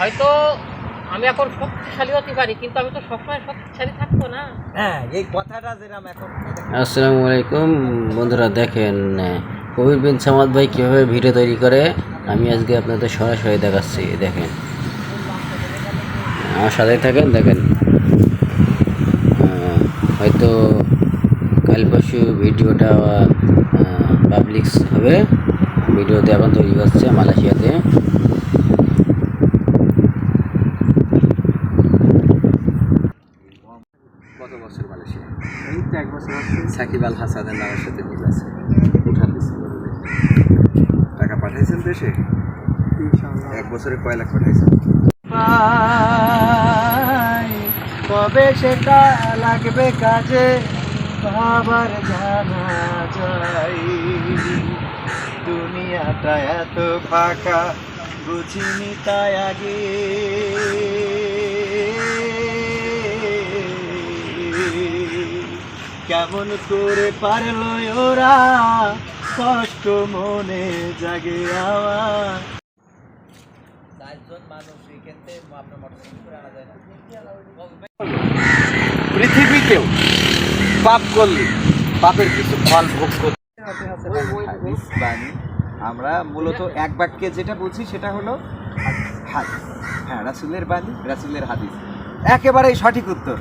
হয়তো আমি এখন শক্তিশালী হতে পারি কিন্তু আমি তো সবসময় শক্তিশালী থাকব না। হ্যাঁ এই কথাটা যেরকম এখন আসসালামু আলাইকুম। বন্ধুরা দেখেন কবির বিন সামাদ ভাই কীভাবে ভিডিও তৈরি করে আমি আজকে আপনাদের সরাসরি দেখাচ্ছি দেখেন। আমার সাথে থাকেন দেখেন। হয়তো কাল পরশু ভিডিওটা পাবলিক হবে। ভিডিওতে এখন তৈরি করছে মালয়েশিয়াতে। কত বছর মালয়েশিয়া এই তো এক বছর আছে সাকিব আল হাসানের নামের সাথে মিল আছে। উঠান দিচ্ছে টাকা পাঠাইছেন দেশে? এক বছরে কয় লাখ পাঠাইছেন? কবে সেটা লাগবে কাজে? বাবার জানা যাই দুনিয়াটা এত ফাঁকা বুঝিনি তাই আগে। কেমন করে পারল ওরা? কষ্ট মনে জাগে আমার। পৃথিবীতেও পাপ করলে পাপের কিছু ফল ভোগ করতে আমরা মূলত এক বাক্যে যেটা বলছি সেটা হলো হাদিস। হ্যাঁ রাসুলের বাণী রাসুলের হাদিস। একেবারেই সঠিক উত্তর।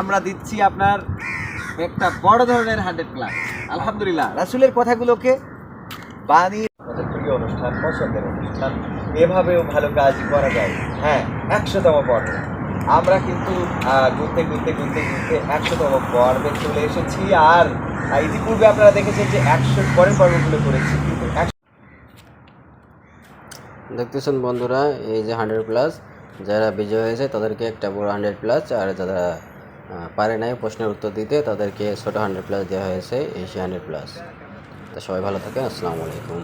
আমরা দিচ্ছি আপনার একটা বড় ধরনের হান্ড্রেড প্লাস আলহামদুলিল্লাহ। রাসুলের কথাগুলোকে প্রিয় অনুষ্ঠান পছন্দের অনুষ্ঠান এভাবেও ভালো কাজ করা যায়। হ্যাঁ একশোতম পর্ব। আমরা কিন্তু ঘুরতে ঘুরতে ঘুরতে ঘুরতে একশোতম পর্বে চলে এসেছি। আর ইতিপূর্বে আপনারা দেখেছেন যে একশো পরের পর্বগুলো করেছি কিন্তু দেখতেছেন বন্ধুরা এই যে হান্ড্রেড প্লাস যারা বিজয় হয়েছে তাদেরকে একটা বড় হান্ড্রেড প্লাস আর যারা পারে নাই প্রশ্নের উত্তর দিতে, তাদেরকে ছোটো হান্ড্রেড প্লাস দেওয়া হয়েছে এশিয়া হান্ড্রেড প্লাস তা সবাই ভালো থাকেন, আসসালামু আলাইকুম।